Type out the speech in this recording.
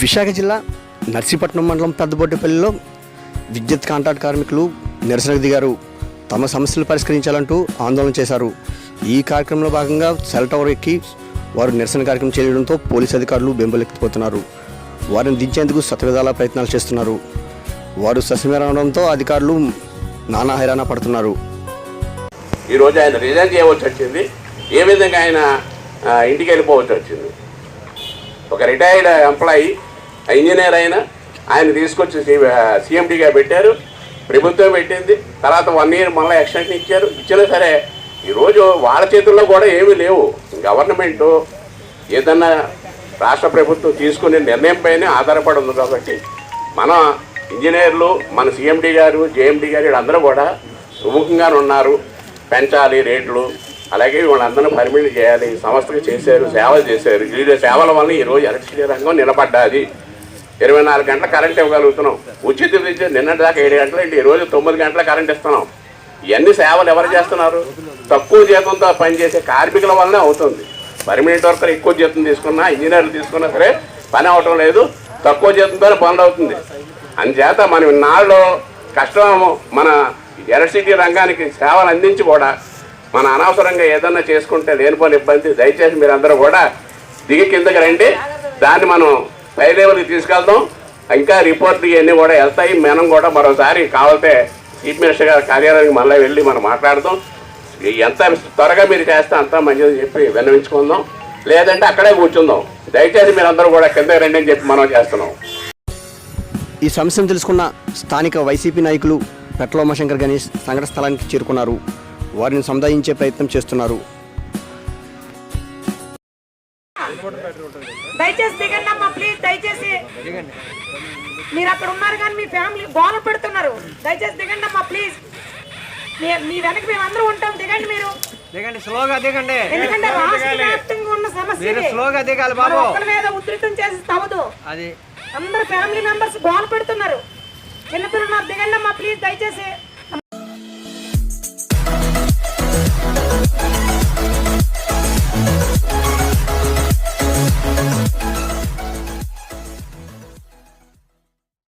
విశాఖ జిల్లా నర్సీపట్నం మండలం పెద్దబొడ్డపల్లిలో విద్యుత్ కాంట్రాక్ట్ కార్మికులు నిరసనకు దిగారు. తమ సమస్యలు పరిష్కరించాలంటూ ఆందోళన చేశారు. ఈ కార్యక్రమంలో భాగంగా సెల్ టవర్ ఎక్కి వారు నిరసన కార్యక్రమం చేయడంతో పోలీసు అధికారులు బెంబలెక్కిపోతున్నారు. వారిని దించేందుకు శతవిధాల ప్రయత్నాలు చేస్తున్నారు. వారు సస్యమేరడంతో అధికారులు నానా హైరాణ పడుతున్నారు. ఈరోజు ఆయన రిజైన్ చేయవలసి వచ్చింది? ఏ విధంగా ఆయన ఇంటికి వెళ్ళిపోవచ్చు వచ్చింది ఒక రిటైర్డ్ ఎంప్లాయీ ఇంజనీర్ అయిన ఆయన తీసుకొచ్చి సీఎండీగా పెట్టారు. ప్రభుత్వం పెట్టింది. తర్వాత వన్ ఇయర్ మళ్ళీ ఎక్స్టెన్షన్ ఇచ్చారు. ఇచ్చినా సరే ఈరోజు వాళ్ళ చేతుల్లో కూడా ఏమీ లేవు. గవర్నమెంట్ ఏదన్నా రాష్ట్ర ప్రభుత్వం తీసుకునే నిర్ణయం పైనే ఆధారపడి ఉంది కాబట్టి మన ఇంజనీర్లు మన సీఎండీ గారు జేఎండీ గారు వీళ్ళందరూ కూడా సుముఖంగానే ఉన్నారు. పెంచాలి రేట్లు. అలాగే వీళ్ళందరూ పర్మిట్ చేయాలి. సంస్థకు చేశారు సేవలు చేశారు. ఈ సేవల వల్ల ఈరోజు ఎలక్ట్రిసిటీ రంగం నిలబడ్డాది. ఇరవై నాలుగు గంటల కరెంట్ ఇవ్వగలుగుతున్నాం. ఉచిత విద్యుత్ నిన్నటి దాకా ఏడు గంటలు ఏంటి ఈ రోజు తొమ్మిది గంటల కరెంట్ ఇస్తున్నాం. ఇవన్నీ సేవలు ఎవరు చేస్తున్నారు? తక్కువ జీతంతో పనిచేసే కార్మికుల వల్లనే అవుతుంది. పర్మనెంట్ వర్కర్ ఎక్కువ జీతం తీసుకున్నా ఇంజనీర్లు తీసుకున్నా సరే పని అవటం లేదు. తక్కువ జీతంతోనే పనులు అవుతుంది. అందుచేత మనం ఇన్నాళ్ళు కష్టం మన ఎలక్ట్రిసిటీ రంగానికి సేవలు అందించి కూడా మన అనవసరంగా ఏదన్నా చేసుకుంటే లేనిపోని ఇబ్బంది దయచేసి మీరందరూ కూడా దిగి కిందకి రండి. దాన్ని మనం పై లెవెల్కి తీసుకెళ్దాం ఇంకా రిపోర్ట్ ఇవన్నీ కూడా వెళ్తాయి. మనం కూడా మరోసారి కావాలంటే చీఫ్ మినిస్టర్ గారి కార్యాలయానికి మళ్ళీ వెళ్ళి మనం మాట్లాడదాం. ఎంత త్వరగా మీరు చేస్తే అంత మంచిదని చెప్పి విన్నవించుకుందాం. లేదంటే అక్కడే కూర్చుందాం. దయచేసి మీరందరూ కూడా కింద రండి అని చెప్పి మనం చేస్తున్నాం. ఈ సమస్యను తెలుసుకున్న స్థానిక వైసీపీ నాయకులు పెట్లోమశంకర్ గణేష్ సంఘటన స్థలానికి చేరుకున్నారు. వారిని సముదాయించే ప్రయత్నం చేస్తున్నారు. దయచేసి దిగండి అమ్మా ప్లీజ్ దయచేసి మీరు అక్కడ ఉన్నారు కానీ మీ ఫ్యామిలీ గోల పెడుతున్నారు దయచేసి దిగండి అమ్మా ప్లీజ్ మీ- మీ వెనక మేము అందరూ ఉంటాం దిగండి మీరు. దిగండి స్లోగా దిగండి. ఎందుకంటే రాష్ట్ర వ్యాప్తంగా ఉన్న సమస్య. స్లోగా దిగాలి బాబు. మీద ఉధృతం చేసి తవదు. అది. అందరు ఫ్యామిలీ మెంబర్స్ గోల పెడుతున్నారు చిన్నపిల్లలు దిగండి అమ్మా ప్లీజ్ దయచేసి.